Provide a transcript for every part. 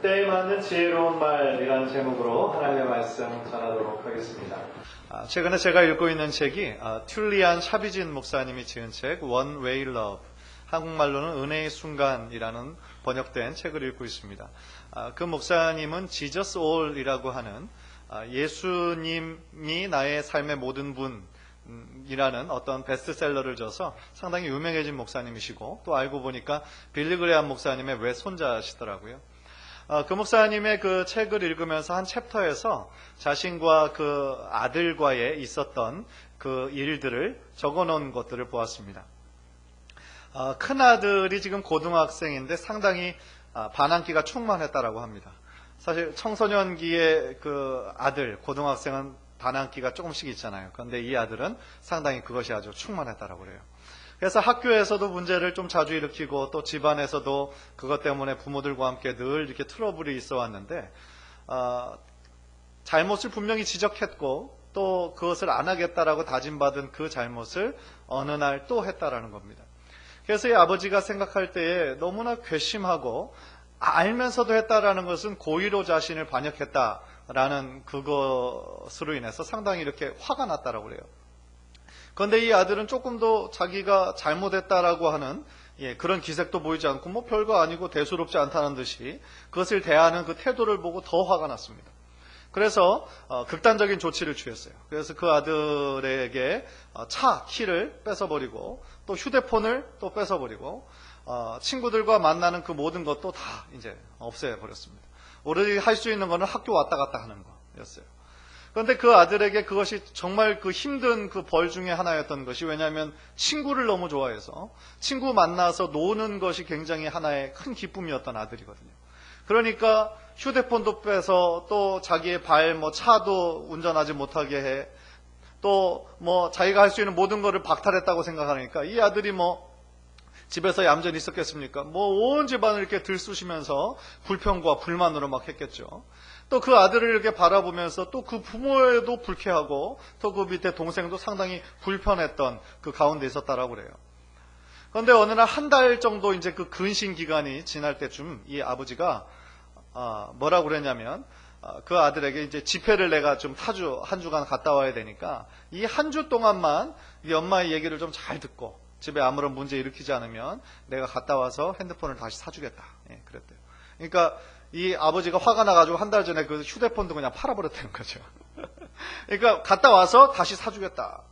때에 맞는 지혜로운 말이라는 제목으로 하나님의 말씀 전하도록 하겠습니다. 아, 최근에 제가 읽고 있는 책이 아, 튤리안 샤비진 목사님이 지은 책 One Way Love 한국말로는 은혜의 순간이라는 번역된 책을 읽고 있습니다. 아, 그 목사님은 지저스 올이라고 하는 아, 예수님이 나의 삶의 모든 분 이라는 어떤 베스트셀러를 줘서 상당히 유명해진 목사님이시고 또 알고 보니까 빌리 그레한 목사님의 외손자시더라고요. 어, 그 목사님의 그 책을 읽으면서 한 챕터에서 자신과 그 아들과의 있었던 그 일들을 적어 놓은 것들을 보았습니다. 어, 큰 아들이 지금 고등학생인데 상당히 아, 반항기가 충만했다라고 합니다. 사실 청소년기의 그 아들, 고등학생은 반항기가 조금씩 있잖아요. 그런데 이 아들은 상당히 그것이 아주 충만했다라고 그래요. 그래서 학교에서도 문제를 좀 자주 일으키고 또 집안에서도 그것 때문에 부모들과 함께 늘 이렇게 트러블이 있어 왔는데 어, 잘못을 분명히 지적했고 또 그것을 안 하겠다라고 다짐받은 그 잘못을 어느 날 또 했다라는 겁니다. 그래서 이 아버지가 생각할 때에 너무나 괘씸하고 알면서도 했다라는 것은 고의로 자신을 반역했다. 라는 그것으로 인해서 상당히 이렇게 화가 났다라고 그래요. 그런데 이 아들은 조금 더 자기가 잘못했다라고 하는 예, 그런 기색도 보이지 않고 뭐 별거 아니고 대수롭지 않다는 듯이 그것을 대하는 그 태도를 보고 더 화가 났습니다. 그래서 어, 극단적인 조치를 취했어요. 그래서 그 아들에게 어, 차 키를 뺏어버리고 또 휴대폰을 또 뺏어버리고 어, 친구들과 만나는 그 모든 것도 다 이제 없애버렸습니다. 오로지 할수 있는 거는 학교 왔다 갔다 하는 거였어요. 그런데 그 아들에게 그것이 정말 그 힘든 그 벌 중에 하나였던 것이 왜냐하면 친구를 너무 좋아해서 친구 만나서 노는 것이 굉장히 하나의 큰 기쁨이었던 아들이거든요. 그러니까 휴대폰도 빼서 또 자기의 발, 뭐 차도 운전하지 못하게 해. 또 뭐 자기가 할 수 있는 모든 것을 박탈했다고 생각하니까 이 아들이 뭐 집에서 얌전히 있었겠습니까? 뭐 온 집안을 이렇게 들쑤시면서 불평과 불만으로 막 했겠죠. 또 그 아들을 이렇게 바라보면서 또 그 부모에도 불쾌하고 또 그 밑에 동생도 상당히 불편했던 그 가운데 있었다라고 그래요. 그런데 어느 날 한 달 정도 이제 그 근신 기간이 지날 때쯤 이 아버지가 아, 뭐라고 그랬냐면 아, 그 아들에게 이제 집회를 내가 좀 타주 한 주간 갔다 와야 되니까 이 한 주 동안만 이 엄마의 얘기를 좀 잘 듣고 집에 아무런 문제 일으키지 않으면 내가 갔다 와서 핸드폰을 다시 사주겠다. 예, 그랬대요. 그러니까 이 아버지가 화가 나가지고 한 달 전에 그 휴대폰도 그냥 팔아버렸다는 거죠. 그러니까 갔다 와서 다시 사주겠다.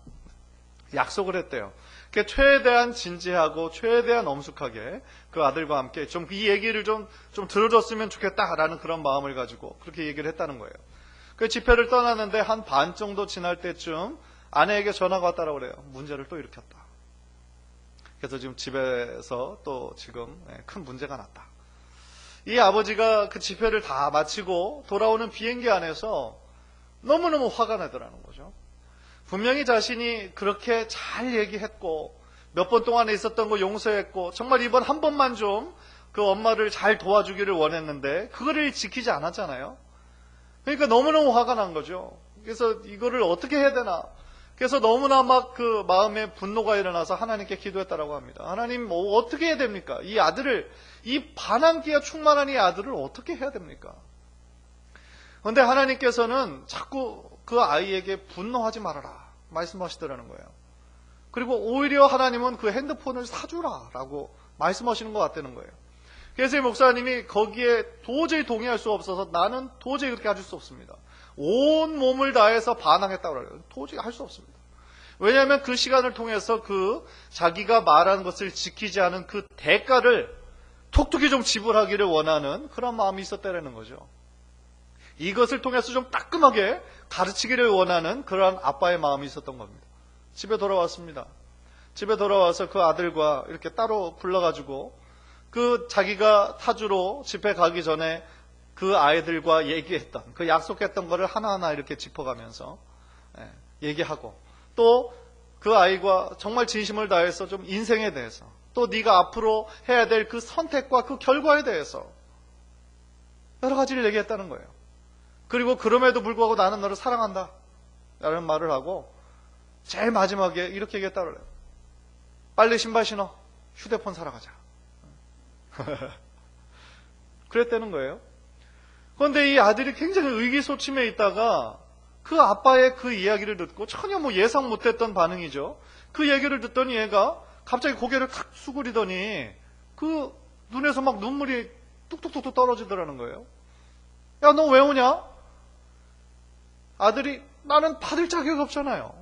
약속을 했대요. 그러니까 최대한 진지하고 최대한 엄숙하게 그 아들과 함께 좀 이 얘기를 좀, 좀 들어줬으면 좋겠다라는 그런 마음을 가지고 그렇게 얘기를 했다는 거예요. 그 집회를 떠났는데 한 반 정도 지날 때쯤 아내에게 전화가 왔다고 그래요. 문제를 또 일으켰다. 그래서 지금 집에서 또 지금 예, 큰 문제가 났다. 이 아버지가 그 집회를 다 마치고 돌아오는 비행기 안에서 너무너무 화가 나더라는 거죠. 분명히 자신이 그렇게 잘 얘기했고 몇 번 동안에 있었던 거 용서했고 정말 이번 한 번만 좀 그 엄마를 잘 도와주기를 원했는데 그거를 지키지 않았잖아요. 그러니까 너무너무 화가 난 거죠. 그래서 이거를 어떻게 해야 되나 그래서 너무나 막 그 마음에 분노가 일어나서 하나님께 기도했다라고 합니다. 하나님 뭐 어떻게 해야 됩니까? 이 아들을 이 반항기가 충만한 이 아들을 어떻게 해야 됩니까? 그런데 하나님께서는 자꾸 그 아이에게 분노하지 말아라 말씀하시더라는 거예요. 그리고 오히려 하나님은 그 핸드폰을 사주라라고 말씀하시는 것 같다는 거예요. 그래서 이 목사님이 거기에 도저히 동의할 수 없어서 나는 도저히 그렇게 해줄 수 없습니다. 온 몸을 다해서 반항했다고 그래요. 도저히 할 수 없습니다. 왜냐하면 그 시간을 통해서 그 자기가 말한 것을 지키지 않은 그 대가를 톡톡히 좀 지불하기를 원하는 그런 마음이 있었다는 거죠. 이것을 통해서 좀 따끔하게 가르치기를 원하는 그러한 아빠의 마음이 있었던 겁니다. 집에 돌아왔습니다. 집에 돌아와서 그 아들과 이렇게 따로 불러가지고 그 자기가 타주로 집에 가기 전에 그 아이들과 얘기했던 그 약속했던 것을 하나하나 이렇게 짚어가면서 예, 얘기하고 또 그 아이가 정말 진심을 다해서 좀 인생에 대해서 또 네가 앞으로 해야 될 그 선택과 그 결과에 대해서 여러 가지를 얘기했다는 거예요. 그리고 그럼에도 불구하고 나는 너를 사랑한다. 라는 말을 하고 제일 마지막에 이렇게 얘기했다 그래요. 빨리 신발 신어. 휴대폰 사러 가자. 그랬다는 거예요. 그런데 이 아들이 굉장히 의기소침해 있다가 그 아빠의 그 이야기를 듣고 전혀 뭐 예상 못했던 반응이죠. 그 얘기를 듣더니 얘가 갑자기 고개를 탁 수그리더니 그 눈에서 막 눈물이 뚝뚝뚝뚝 떨어지더라는 거예요. 야, 너 왜 오냐? 아들이 나는 받을 자격이 없잖아요.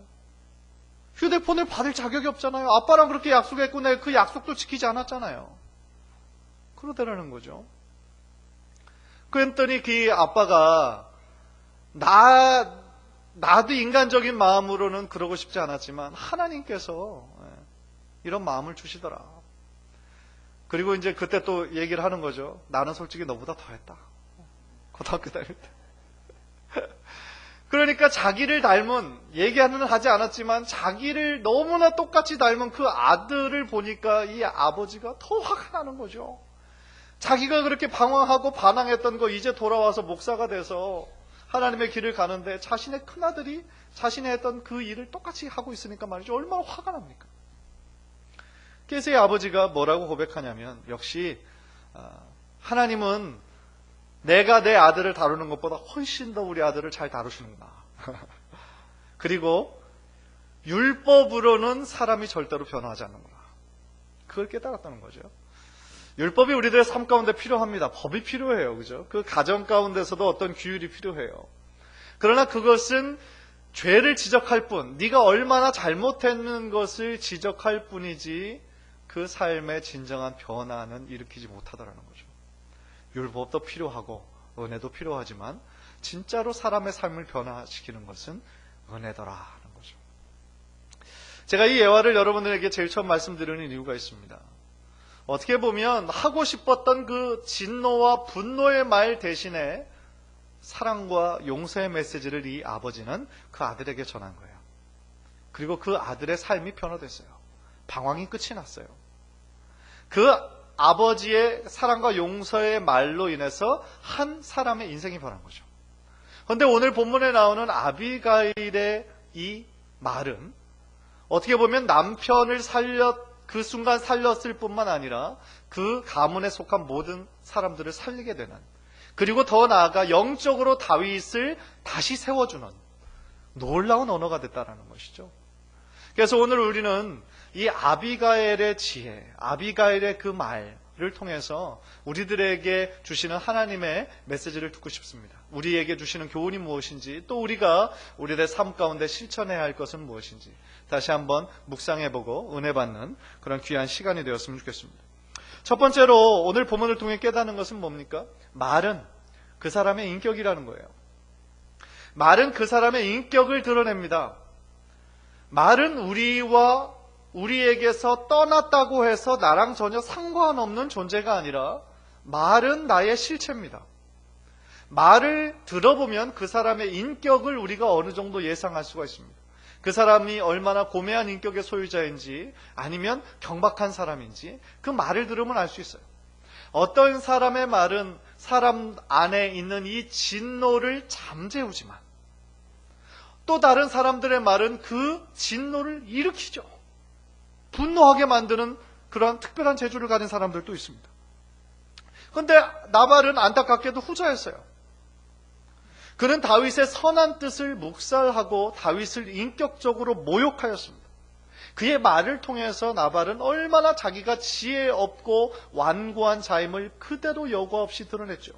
휴대폰을 받을 자격이 없잖아요. 아빠랑 그렇게 약속했고 내가 그 약속도 지키지 않았잖아요. 그러더라는 거죠. 그랬더니 그 아빠가 나 나도 인간적인 마음으로는 그러고 싶지 않았지만 하나님께서 예, 이런 마음을 주시더라. 그리고 이제 그때 또 얘기를 하는 거죠. 나는 솔직히 너보다 더했다. 고등학교 다닐 때. 그러니까 자기를 닮은 얘기하는 하지 않았지만 자기를 너무나 똑같이 닮은 그 아들을 보니까 이 아버지가 더 화가 나는 거죠. 자기가 그렇게 방황하고 반항했던 거 이제 돌아와서 목사가 돼서 하나님의 길을 가는데 자신의 큰아들이 자신이 했던 그 일을 똑같이 하고 있으니까 말이죠. 얼마나 화가 납니까? 그래서 이 아버지가 뭐라고 고백하냐면 역시 아, 하나님은 내가 내 아들을 다루는 것보다 훨씬 더 우리 아들을 잘 다루시는구나. 그리고 율법으로는 사람이 절대로 변화하지 않는구나. 그걸 깨달았다는 거죠. 율법이 우리들의 삶 가운데 필요합니다. 법이 필요해요. 그죠? 그 가정 가운데서도 어떤 규율이 필요해요. 그러나 그것은 죄를 지적할 뿐, 네가 얼마나 잘못했는 것을 지적할 뿐이지 그 삶의 진정한 변화는 일으키지 못하더라는 거죠. 율법도 필요하고 은혜도 필요하지만 진짜로 사람의 삶을 변화시키는 것은 은혜더라는 거죠. 제가 이 예화를 여러분들에게 제일 처음 말씀드리는 이유가 있습니다. 어떻게 보면 하고 싶었던 그 진노와 분노의 말 대신에 사랑과 용서의 메시지를 이 아버지는 그 아들에게 전한 거예요. 그리고 그 아들의 삶이 변화됐어요. 방황이 끝이 났어요. 그 아버지의 사랑과 용서의 말로 인해서 한 사람의 인생이 변한 거죠. 그런데 오늘 본문에 나오는 아비가일의 이 말은 어떻게 보면 남편을 살렸 그 순간 살렸을 뿐만 아니라 그 가문에 속한 모든 사람들을 살리게 되는 그리고 더 나아가 영적으로 다윗을 다시 세워주는 놀라운 언어가 됐다라는 것이죠. 그래서 오늘 우리는 이 아비가엘의 지혜, 아비가엘의 그 말 을 통해서 우리들에게 주시는 하나님의 메시지를 듣고 싶습니다. 우리에게 주시는 교훈이 무엇인지, 또 우리가 우리의 삶 가운데 실천해야 할 것은 무엇인지 다시 한번 묵상해보고 은혜 받는 그런 귀한 시간이 되었으면 좋겠습니다. 첫 번째로 오늘 본문을 통해 깨닫는 것은 뭡니까? 말은 그 사람의 인격이라는 거예요. 말은 그 사람의 인격을 드러냅니다. 말은 우리와 우리에게서 떠났다고 해서 나랑 전혀 상관없는 존재가 아니라 말은 나의 실체입니다. 말을 들어보면 그 사람의 인격을 우리가 어느 정도 예상할 수가 있습니다. 그 사람이 얼마나 고매한 인격의 소유자인지 아니면 경박한 사람인지 그 말을 들으면 알 수 있어요. 어떤 사람의 말은 사람 안에 있는 이 진노를 잠재우지만 또 다른 사람들의 말은 그 진노를 일으키죠. 분노하게 만드는 그런 특별한 재주를 가진 사람들도 있습니다. 그런데 나발은 안타깝게도 후자였어요. 그는 다윗의 선한 뜻을 묵살하고 다윗을 인격적으로 모욕하였습니다. 그의 말을 통해서 나발은 얼마나 자기가 지혜 없고 완고한 자임을 그대로 여과 없이 드러냈죠.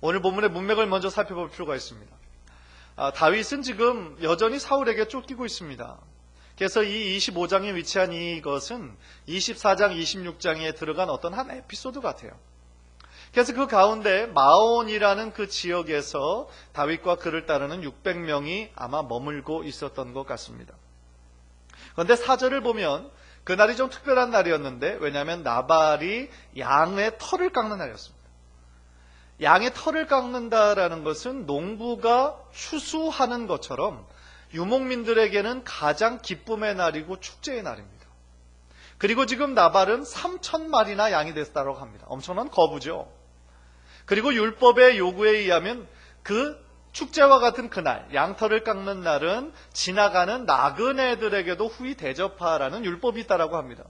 오늘 본문의 문맥을 먼저 살펴볼 필요가 있습니다. 아, 다윗은 지금 여전히 사울에게 쫓기고 있습니다. 그래서 이 25장에 위치한 이것은 24장, 26장에 들어간 어떤 한 에피소드 같아요. 그래서 그 가운데 마온이라는 그 지역에서 다윗과 그를 따르는 600명이 아마 머물고 있었던 것 같습니다. 그런데 사절을 보면 그날이 좀 특별한 날이었는데 왜냐하면 나발이 양의 털을 깎는 날이었습니다. 양의 털을 깎는다라는 것은 농부가 추수하는 것처럼 유목민들에게는 가장 기쁨의 날이고 축제의 날입니다. 그리고 지금 나발은 3천 마리나 양이 됐다고 합니다. 엄청난 거부죠. 그리고 율법의 요구에 의하면 그 축제와 같은 그날, 양털을 깎는 날은 지나가는 나그네들에게도 후히 대접하라는 율법이 있다라고 합니다.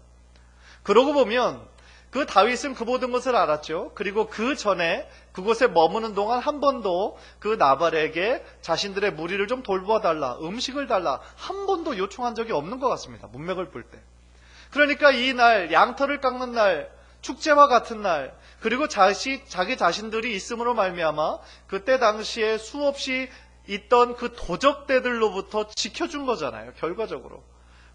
그러고 보면 그 다윗은 그 모든 것을 알았죠. 그리고 그 전에 그곳에 머무는 동안 한 번도 그 나발에게 자신들의 무리를 좀 돌보아 달라, 음식을 달라, 한 번도 요청한 적이 없는 것 같습니다. 문맥을 볼 때. 그러니까 이 날, 양털을 깎는 날, 축제와 같은 날, 그리고 자시, 자기 자신들이 있음으로 말미암아 그때 당시에 수없이 있던 그 도적대들로부터 지켜준 거잖아요. 결과적으로.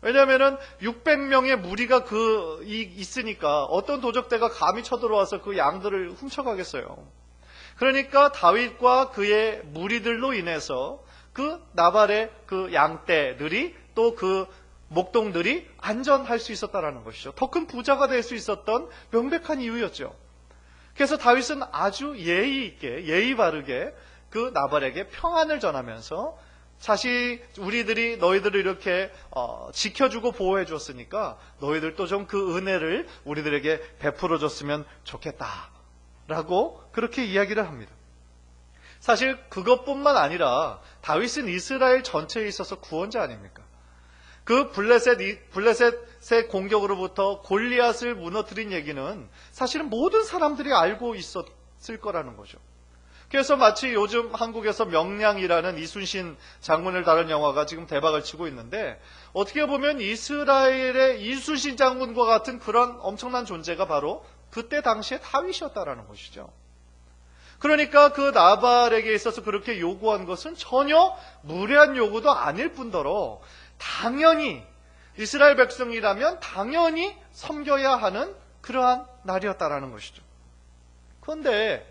왜냐하면은 600명의 무리가 그 이, 있으니까 어떤 도적대가 감히 쳐들어와서 그 양들을 훔쳐가겠어요. 그러니까 다윗과 그의 무리들로 인해서 그 나발의 그 양떼들이 또 그 목동들이 안전할 수 있었다라는 것이죠. 더 큰 부자가 될 수 있었던 명백한 이유였죠. 그래서 다윗은 아주 예의 있게 예의 바르게 그 나발에게 평안을 전하면서 사실 우리들이 너희들을 이렇게 어, 지켜주고 보호해 줬으니까 너희들도 좀 그 은혜를 우리들에게 베풀어 줬으면 좋겠다라고 그렇게 이야기를 합니다. 사실 그것뿐만 아니라 다윗은 이스라엘 전체에 있어서 구원자 아닙니까? 그 블레셋, 블레셋의 공격으로부터 골리앗을 무너뜨린 얘기는 사실은 모든 사람들이 알고 있었을 거라는 거죠. 그래서 마치 요즘 한국에서 명량이라는 이순신 장군을 다룬 영화가 지금 대박을 치고 있는데 어떻게 보면 이스라엘의 이순신 장군과 같은 그런 엄청난 존재가 바로 그때 당시에 다윗이었다라는 것이죠. 그러니까 그 나발에게 있어서 그렇게 요구한 것은 전혀 무례한 요구도 아닐 뿐더러 당연히 이스라엘 백성이라면 당연히 섬겨야 하는 그러한 날이었다라는 것이죠. 그런데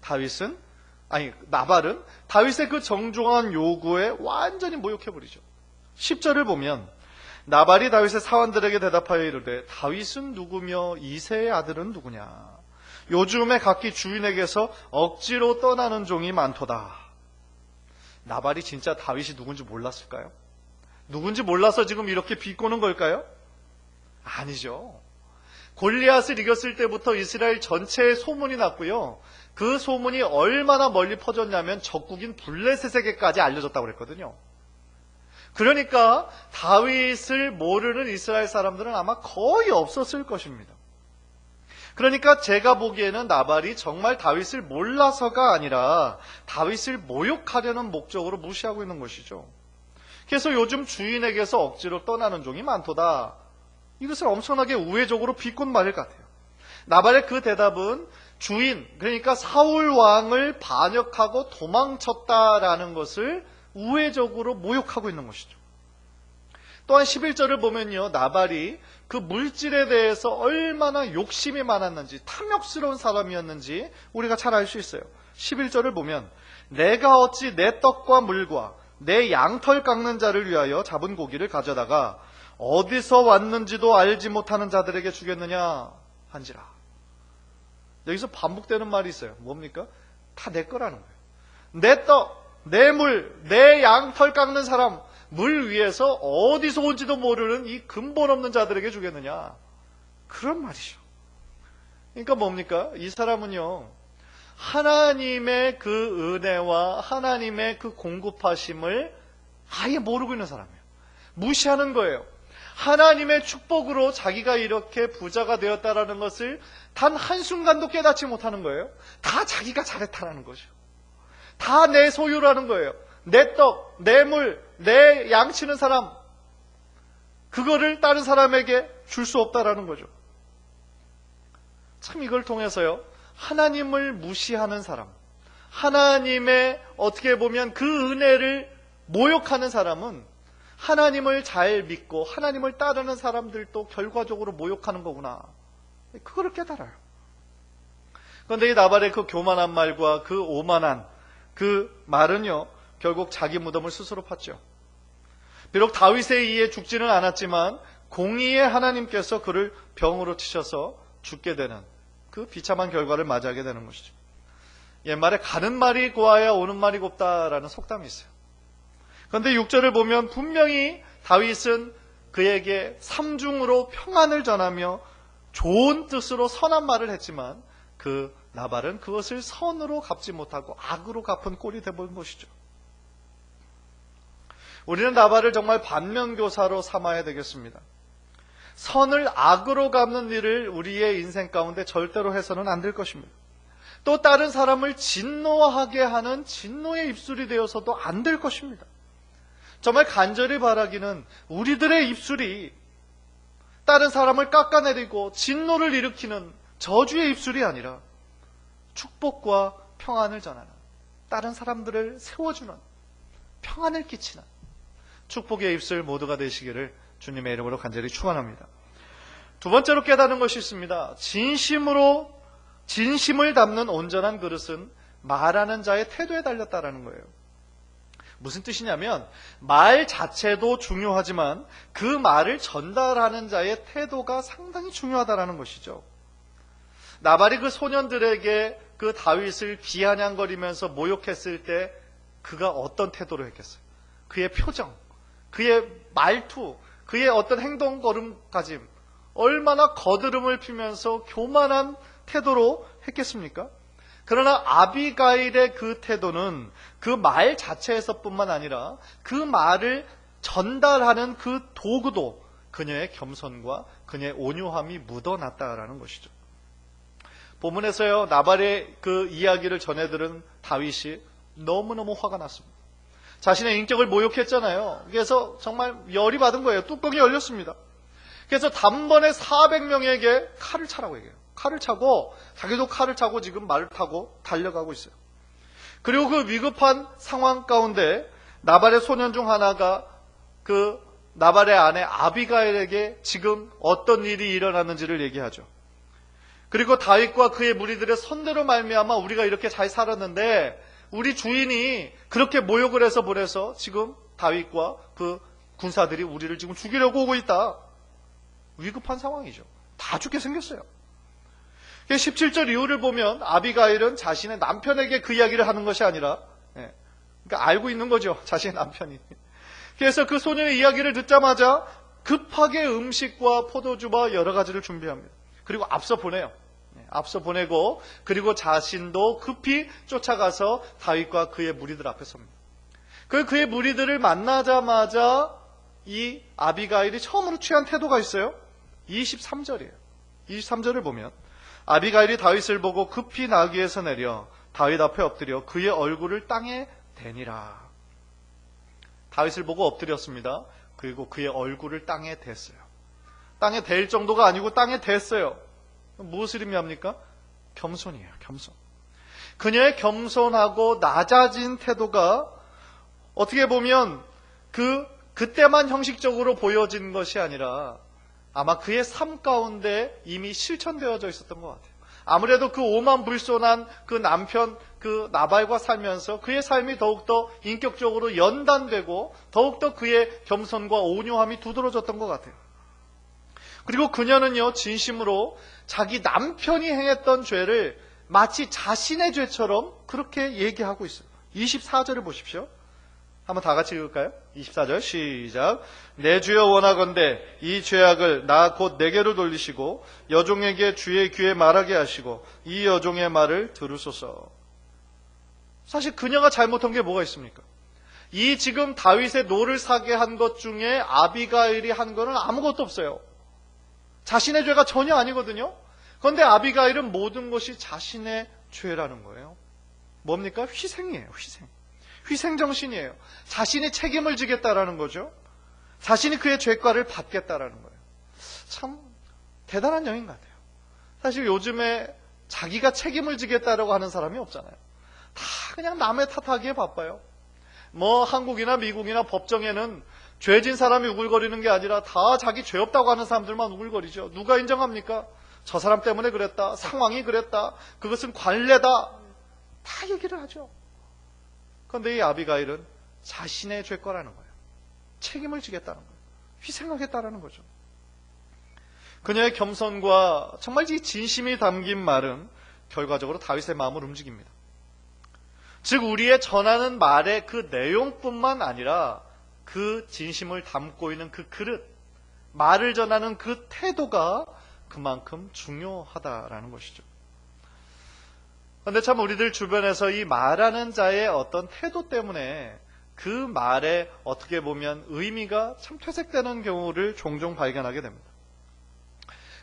다윗은 아니 나발은 다윗의 그 정중한 요구에 완전히 모욕해버리죠. 10절을 보면 나발이 다윗의 사원들에게 대답하여 이르되 다윗은 누구며 이세의 아들은 누구냐 요즘에 각기 주인에게서 억지로 떠나는 종이 많도다. 나발이 진짜 다윗이 누군지 몰랐을까요? 누군지 몰라서 지금 이렇게 비꼬는 걸까요? 아니죠. 골리앗을 이겼을 때부터 이스라엘 전체에 소문이 났고요. 그 소문이 얼마나 멀리 퍼졌냐면 적국인 블레셋에게까지 알려졌다고 그랬거든요. 그러니까 다윗을 모르는 이스라엘 사람들은 아마 거의 없었을 것입니다. 그러니까 제가 보기에는 나발이 정말 다윗을 몰라서가 아니라 다윗을 모욕하려는 목적으로 무시하고 있는 것이죠. 그래서 요즘 주인에게서 억지로 떠나는 종이 많도다. 이것을 엄청나게 우회적으로 비꼰 말일 같아요. 나발의 그 대답은 주인, 그러니까 사울 왕을 반역하고 도망쳤다라는 것을 우회적으로 모욕하고 있는 것이죠. 또한 11절을 보면요. 나발이 그 물질에 대해서 얼마나 욕심이 많았는지, 탐욕스러운 사람이었는지 우리가 잘 알 수 있어요. 11절을 보면 내가 어찌 내 떡과 물과 내 양털 깎는 자를 위하여 잡은 고기를 가져다가 어디서 왔는지도 알지 못하는 자들에게 주겠느냐 한지라. 여기서 반복되는 말이 있어요. 뭡니까? 다 내 거라는 거예요. 내 떡, 내 물, 내 양 털 깎는 사람, 물 위에서 어디서 온지도 모르는 이 근본 없는 자들에게 주겠느냐. 그런 말이죠. 그러니까 뭡니까? 이 사람은요, 하나님의 그 은혜와 하나님의 그 공급하심을 아예 모르고 있는 사람이에요. 무시하는 거예요. 하나님의 축복으로 자기가 이렇게 부자가 되었다라는 것을 단 한순간도 깨닫지 못하는 거예요. 다 자기가 잘했다라는 거죠. 다 내 소유라는 거예요. 내 떡, 내 물, 내 양치는 사람. 그거를 다른 사람에게 줄 수 없다라는 거죠. 참 이걸 통해서요. 하나님을 무시하는 사람. 하나님의 어떻게 보면 그 은혜를 모욕하는 사람은 하나님을 잘 믿고 하나님을 따르는 사람들도 결과적으로 모욕하는 거구나. 그거를 깨달아요. 그런데 이 나발의 그 교만한 말과 그 오만한 그 말은요, 결국 자기 무덤을 스스로 팠죠. 비록 다윗에 의해 죽지는 않았지만 공의의 하나님께서 그를 병으로 치셔서 죽게 되는 그 비참한 결과를 맞이하게 되는 것이죠. 옛말에 가는 말이 고와야 오는 말이 곱다라는 속담이 있어요. 그런데 6절을 보면 분명히 다윗은 그에게 삼중으로 평안을 전하며 좋은 뜻으로 선한 말을 했지만 그 나발은 그것을 선으로 갚지 못하고 악으로 갚은 꼴이 되본 것이죠. 우리는 나발을 정말 반면교사로 삼아야 되겠습니다. 선을 악으로 갚는 일을 우리의 인생 가운데 절대로 해서는 안 될 것입니다. 또 다른 사람을 진노하게 하는 진노의 입술이 되어서도 안 될 것입니다. 정말 간절히 바라기는 우리들의 입술이 다른 사람을 깎아내리고 진노를 일으키는 저주의 입술이 아니라 축복과 평안을 전하는 다른 사람들을 세워주는 평안을 끼치는 축복의 입술 모두가 되시기를 주님의 이름으로 간절히 축원합니다. 두 번째로 깨닫는 것이 있습니다. 진심으로 진심을 담는 온전한 그릇은 말하는 자의 태도에 달렸다라는 거예요. 무슨 뜻이냐면 말 자체도 중요하지만 그 말을 전달하는 자의 태도가 상당히 중요하다라는 것이죠. 나발이 그 소년들에게 그 다윗을 비아냥거리면서 모욕했을 때 그가 어떤 태도로 했겠어요? 그의 표정, 그의 말투, 그의 어떤 행동 걸음가짐, 얼마나 거드름을 피면서 교만한 태도로 했겠습니까? 그러나 아비가일의 그 태도는 그 말 자체에서뿐만 아니라 그 말을 전달하는 그 도구도 그녀의 겸손과 그녀의 온유함이 묻어났다라는 것이죠. 본문에서요 나발의 그 이야기를 전해들은 다윗이 너무너무 화가 났습니다. 자신의 인격을 모욕했잖아요. 그래서 정말 열이 받은 거예요. 뚜껑이 열렸습니다. 그래서 단번에 400명에게 칼을 차라고 얘기해요. 칼을 차고 자기도 칼을 차고 지금 말을 타고 달려가고 있어요. 그리고 그 위급한 상황 가운데 나발의 소년 중 하나가 그 나발의 아내 아비가엘에게 지금 어떤 일이 일어났는지를 얘기하죠. 그리고 다윗과 그의 무리들의 선대로 말미암아 우리가 이렇게 잘 살았는데 우리 주인이 그렇게 모욕을 해서 보내서 지금 다윗과 그 군사들이 우리를 지금 죽이려고 오고 있다. 위급한 상황이죠. 다 죽게 생겼어요. 17절 이후를 보면 아비가일은 자신의 남편에게 그 이야기를 하는 것이 아니라 예, 그러니까 알고 있는 거죠. 자신의 남편이. 그래서 그 소년의 이야기를 듣자마자 급하게 음식과 포도주와 여러 가지를 준비합니다. 그리고 앞서 보내요. 예, 앞서 보내고 그리고 자신도 급히 쫓아가서 다윗과 그의 무리들 앞에 섭니다. 그 그의 무리들을 만나자마자 이 아비가일이 처음으로 취한 태도가 있어요. 23절이에요. 23절을 보면 아비가일이 다윗을 보고 급히 나귀에서 내려 다윗 앞에 엎드려 그의 얼굴을 땅에 대니라. 다윗을 보고 엎드렸습니다. 그리고 그의 얼굴을 땅에 댔어요. 땅에 댈 정도가 아니고 땅에 댔어요. 무엇을 의미합니까? 겸손이에요. 겸손. 그녀의 겸손하고 낮아진 태도가 어떻게 보면 그 그때만 형식적으로 보여진 것이 아니라 아마 그의 삶 가운데 이미 실천되어져 있었던 것 같아요. 아무래도 그 오만 불손한 그 남편 그 나발과 살면서 그의 삶이 더욱더 인격적으로 연단되고 더욱더 그의 겸손과 온유함이 두드러졌던 것 같아요. 그리고 그녀는요, 진심으로 자기 남편이 행했던 죄를 마치 자신의 죄처럼 그렇게 얘기하고 있어요. 24절을 보십시오. 한번 다 같이 읽을까요? 24절 시작. 내 주여 원하건대 이 죄악을 나 곧 내게로 돌리시고 여종에게 주의 귀에 말하게 하시고 이 여종의 말을 들으소서. 사실 그녀가 잘못한 게 뭐가 있습니까? 이 지금 다윗의 노를 사게 한 것 중에 아비가일이 한 거는 아무것도 없어요. 자신의 죄가 전혀 아니거든요. 그런데 아비가일은 모든 것이 자신의 죄라는 거예요. 뭡니까? 희생이에요. 희생. 희생정신이에요. 자신이 책임을 지겠다라는 거죠. 자신이 그의 죄과를 받겠다라는 거예요. 참 대단한 영인 같아요. 사실 요즘에 자기가 책임을 지겠다라고 하는 사람이 없잖아요. 다 그냥 남의 탓하기에 바빠요. 뭐 한국이나 미국이나 법정에는 죄진 사람이 우글거리는 게 아니라 다 자기 죄 없다고 하는 사람들만 우글거리죠. 누가 인정합니까? 저 사람 때문에 그랬다. 상황이 그랬다. 그것은 관례다. 다 얘기를 하죠. 그런데 이 아비가일은 자신의 죄 거라는 거예요. 책임을 지겠다는 거예요. 희생하겠다라는 거죠. 그녀의 겸손과 정말 이 진심이 담긴 말은 결과적으로 다윗의 마음을 움직입니다. 즉 우리의 전하는 말의 그 내용뿐만 아니라 그 진심을 담고 있는 그 그릇, 말을 전하는 그 태도가 그만큼 중요하다라는 것이죠. 그런데 참 우리들 주변에서 이 말하는 자의 어떤 태도 때문에 그 말에 어떻게 보면 의미가 참 퇴색되는 경우를 종종 발견하게 됩니다.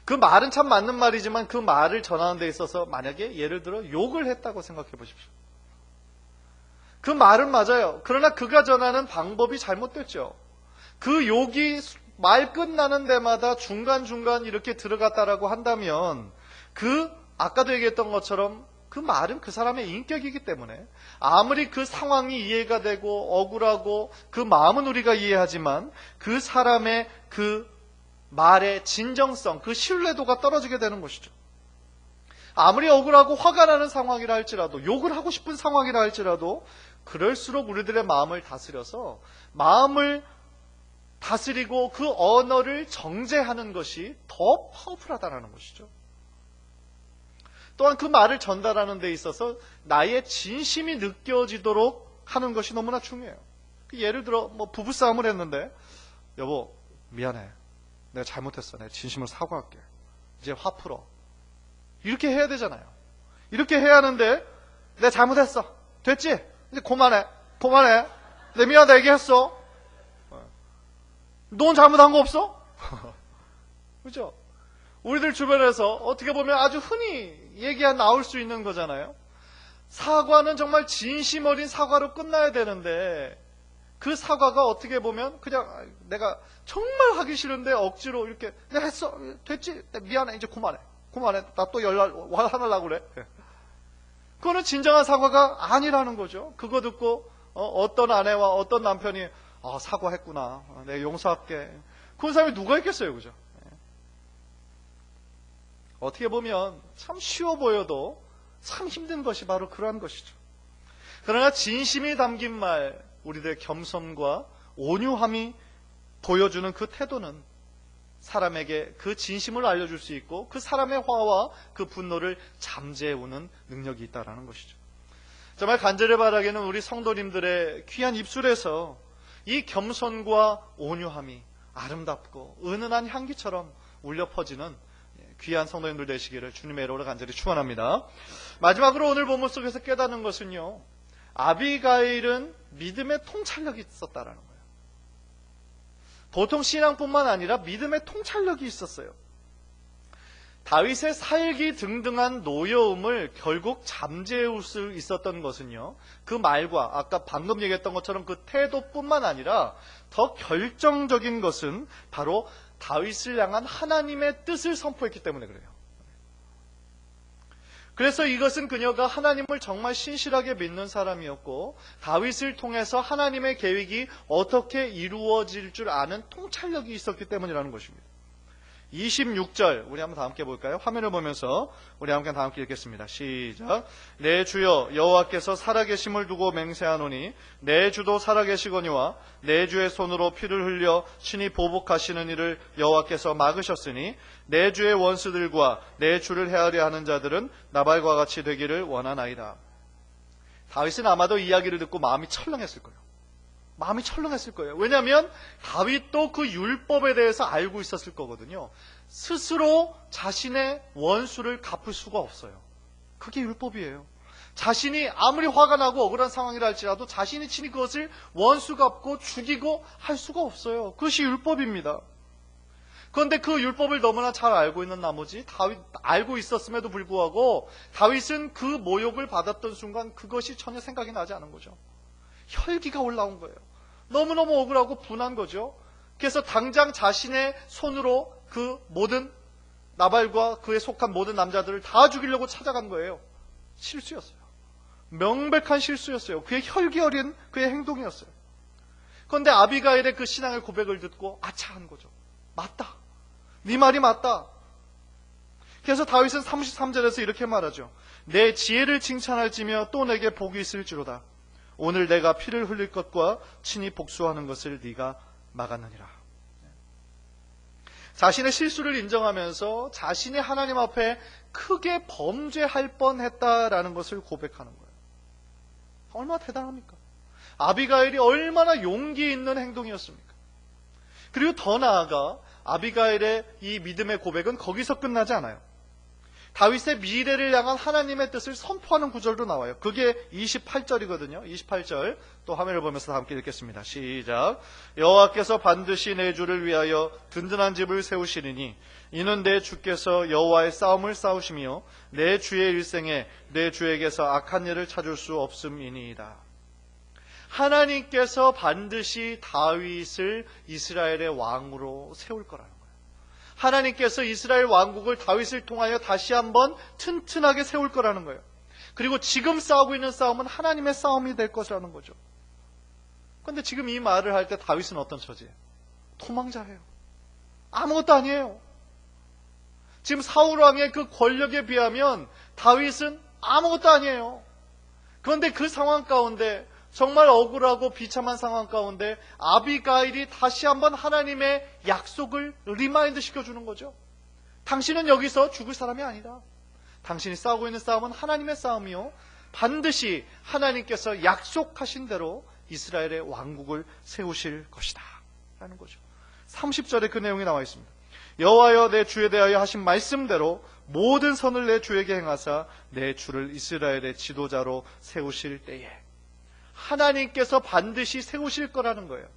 그 말은 참 맞는 말이지만 그 말을 전하는 데 있어서 만약에 예를 들어 욕을 했다고 생각해 보십시오. 그 말은 맞아요. 그러나 그가 전하는 방법이 잘못됐죠. 그 욕이 말 끝나는 데마다 중간중간 이렇게 들어갔다라고 한다면 그 아까도 얘기했던 것처럼 그 말은 그 사람의 인격이기 때문에 아무리 그 상황이 이해가 되고 억울하고 그 마음은 우리가 이해하지만 그 사람의 그 말의 진정성, 그 신뢰도가 떨어지게 되는 것이죠. 아무리 억울하고 화가 나는 상황이라 할지라도 욕을 하고 싶은 상황이라 할지라도 그럴수록 우리들의 마음을 다스려서 마음을 다스리고 그 언어를 정제하는 것이 더 파워풀하다는 것이죠. 또한 그 말을 전달하는 데 있어서 나의 진심이 느껴지도록 하는 것이 너무나 중요해요. 그 예를 들어 뭐 부부싸움을 했는데 여보 미안해. 내가 잘못했어. 내가 진심으로 사과할게. 이제 화 풀어. 이렇게 해야 되잖아요. 이렇게 해야 하는데 내가 잘못했어. 됐지? 이제 그만해. 그만해. 내 미안하다 얘기했어. 넌 잘못한 거 없어? 그죠? 우리들 주변에서 어떻게 보면 아주 흔히 얘기가 나올 수 있는 거잖아요. 사과는 정말 진심 어린 사과로 끝나야 되는데 그 사과가 어떻게 보면 그냥 내가 정말 하기 싫은데 억지로 이렇게 내가 했어. 됐지? 미안해. 이제 그만해. 그만해. 나 또 연락 화하려고 그래. 그거는 진정한 사과가 아니라는 거죠. 그거 듣고 어, 떤 아내와 어떤 남편이 아, 사과했구나. 아, 내가 용서할게. 그런 사람이 누가 있겠어요 그죠 어떻게 보면 참 쉬워 보여도 참 힘든 것이 바로 그러한 것이죠. 그러나 진심이 담긴 말, 우리들의 겸손과 온유함이 보여주는 그 태도는 사람에게 그 진심을 알려줄 수 있고 그 사람의 화와 그 분노를 잠재우는 능력이 있다는 것이죠. 정말 간절히 바라기는 우리 성도님들의 귀한 입술에서 이 겸손과 온유함이 아름답고 은은한 향기처럼 울려 퍼지는 귀한 성도님들 되시기를 주님의 이름으로 간절히 축원합니다. 마지막으로 오늘 본문 속에서 깨닫는 것은요. 아비가일은 믿음의 통찰력이 있었다라는 거예요. 보통 신앙뿐만 아니라 믿음의 통찰력이 있었어요. 다윗의 살기 등등한 노여움을 결국 잠재울 수 있었던 것은요. 그 말과 아까 방금 얘기했던 것처럼 그 태도뿐만 아니라 더 결정적인 것은 바로 다윗을 향한 하나님의 뜻을 선포했기 때문에 그래요. 그래서 이것은 그녀가 하나님을 정말 신실하게 믿는 사람이었고 다윗을 통해서 하나님의 계획이 어떻게 이루어질 줄 아는 통찰력이 있었기 때문이라는 것입니다. 26절 우리 한번 다 함께 볼까요? 화면을 보면서 우리 함께 다 함께 읽겠습니다. 시작. 내 주여 여호와께서 살아계심을 두고 맹세하노니 내 주도 살아계시거니와 내 주의 손으로 피를 흘려 친히 보복하시는 일을 여호와께서 막으셨으니 내 주의 원수들과 내 주를 헤아려 하는 자들은 나발과 같이 되기를 원하나이다. 다윗은 아마도 이야기를 듣고 마음이 철렁했을 거예요. 마음이 철렁했을 거예요. 왜냐하면 다윗도 그 율법에 대해서 알고 있었을 거거든요. 스스로 자신의 원수를 갚을 수가 없어요. 그게 율법이에요. 자신이 아무리 화가 나고 억울한 상황이라 할지라도 자신이 친히 그것을 원수 갚고 죽이고 할 수가 없어요. 그것이 율법입니다. 그런데 그 율법을 너무나 잘 알고 있는 나머지 다윗 알고 있었음에도 불구하고 다윗은 그 모욕을 받았던 순간 그것이 전혀 생각이 나지 않은 거죠. 혈기가 올라온 거예요. 너무너무 억울하고 분한 거죠. 그래서 당장 자신의 손으로 그 모든 나발과 그에 속한 모든 남자들을 다 죽이려고 찾아간 거예요. 실수였어요. 명백한 실수였어요. 그의 혈기 어린 그의 행동이었어요. 그런데 아비가일의 그 신앙의 고백을 듣고 아차한 거죠. 맞다. 네 말이 맞다. 그래서 다윗은 33절에서 이렇게 말하죠. 내 지혜를 칭찬할지며 또 내게 복이 있을지로다. 오늘 내가 피를 흘릴 것과 친히 복수하는 것을 네가 막았느니라. 자신의 실수를 인정하면서 자신이 하나님 앞에 크게 범죄할 뻔했다라는 것을 고백하는 거예요. 얼마나 대단합니까? 아비가일이 얼마나 용기 있는 행동이었습니까? 그리고 더 나아가 아비가일의 이 믿음의 고백은 거기서 끝나지 않아요. 다윗의 미래를 향한 하나님의 뜻을 선포하는 구절도 나와요. 그게 28절이거든요. 28절 또 화면을 보면서 함께 읽겠습니다. 시작. 여호와께서 반드시 내 주를 위하여 든든한 집을 세우시리니 이는 내 주께서 여호와의 싸움을 싸우시며 내 주의 일생에 내 주에게서 악한 일을 찾을 수 없음이니이다. 하나님께서 반드시 다윗을 이스라엘의 왕으로 세울 거라는 거예요. 하나님께서 이스라엘 왕국을 다윗을 통하여 다시 한번 튼튼하게 세울 거라는 거예요. 그리고 지금 싸우고 있는 싸움은 하나님의 싸움이 될 것이라는 거죠. 그런데 지금 이 말을 할 때 다윗은 어떤 처지예요? 도망자예요. 아무것도 아니에요. 지금 사울 왕의 그 권력에 비하면 다윗은 아무것도 아니에요. 그런데 그 상황 가운데 정말 억울하고 비참한 상황 가운데 아비가일이 다시 한번 하나님의 약속을 리마인드 시켜주는 거죠. 당신은 여기서 죽을 사람이 아니다. 당신이 싸우고 있는 싸움은 하나님의 싸움이요. 반드시 하나님께서 약속하신 대로 이스라엘의 왕국을 세우실 것이다. 라는 거죠. 30절에 그 내용이 나와 있습니다. 여호와여 내 주에 대하여 하신 말씀대로 모든 선을 내 주에게 행하사 내 주를 이스라엘의 지도자로 세우실 때에 하나님께서 반드시 세우실 거라는 거예요.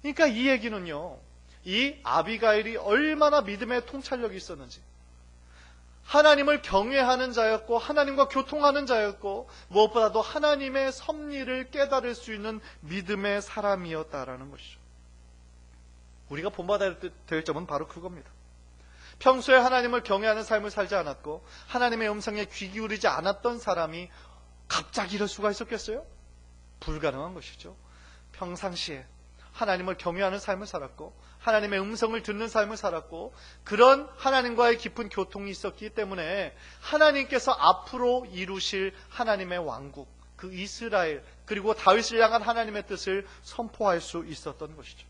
그러니까 이 얘기는요. 이 아비가일이 얼마나 믿음의 통찰력이 있었는지 하나님을 경외하는 자였고 하나님과 교통하는 자였고 무엇보다도 하나님의 섭리를 깨달을 수 있는 믿음의 사람이었다라는 것이죠. 우리가 본받아야 될 점은 바로 그겁니다. 평소에 하나님을 경외하는 삶을 살지 않았고 하나님의 음성에 귀 기울이지 않았던 사람이 갑자기 이럴 수가 있었겠어요? 불가능한 것이죠. 평상시에 하나님을 경외하는 삶을 살았고 하나님의 음성을 듣는 삶을 살았고 그런 하나님과의 깊은 교통이 있었기 때문에 하나님께서 앞으로 이루실 하나님의 왕국 그 이스라엘 그리고 다윗을 향한 하나님의 뜻을 선포할 수 있었던 것이죠.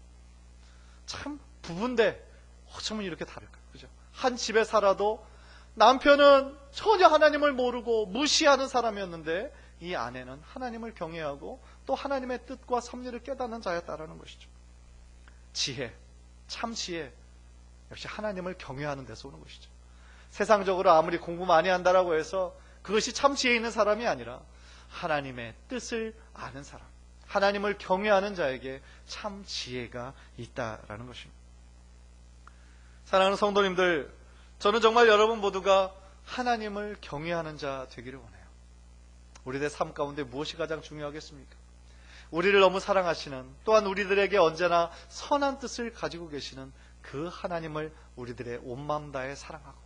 참 부부인데 어쩌면 이렇게 다를까? 그죠? 한 집에 살아도 남편은 전혀 하나님을 모르고 무시하는 사람이었는데 이 아내는 하나님을 경외하고 또 하나님의 뜻과 섭리를 깨닫는 자였다라는 것이죠. 지혜, 참 지혜, 역시 하나님을 경외하는 데서 오는 것이죠. 세상적으로 아무리 공부 많이 한다라고 해서 그것이 참 지혜 있는 사람이 아니라 하나님의 뜻을 아는 사람, 하나님을 경외하는 자에게 참 지혜가 있다라는 것입니다. 사랑하는 성도님들, 저는 정말 여러분 모두가 하나님을 경외하는 자 되기를 원해요. 우리들의 삶 가운데 무엇이 가장 중요하겠습니까? 우리를 너무 사랑하시는 또한 우리들에게 언제나 선한 뜻을 가지고 계시는 그 하나님을 우리들의 온 마음 다해 사랑하고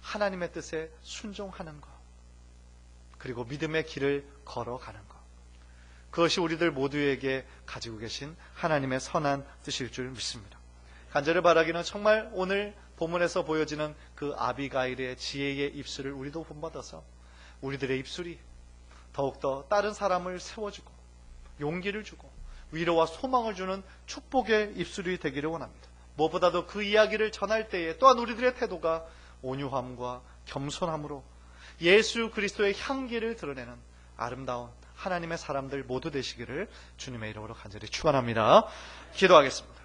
하나님의 뜻에 순종하는 것 그리고 믿음의 길을 걸어가는 것 그것이 우리들 모두에게 가지고 계신 하나님의 선한 뜻일 줄 믿습니다. 간절히 바라기는 정말 오늘 본문에서 보여지는 그 아비가일의 지혜의 입술을 우리도 본받아서 우리들의 입술이 더욱더 다른 사람을 세워주고 용기를 주고 위로와 소망을 주는 축복의 입술이 되기를 원합니다. 무엇보다도 그 이야기를 전할 때에 또한 우리들의 태도가 온유함과 겸손함으로 예수 그리스도의 향기를 드러내는 아름다운 하나님의 사람들 모두 되시기를 주님의 이름으로 간절히 축원합니다. 기도하겠습니다.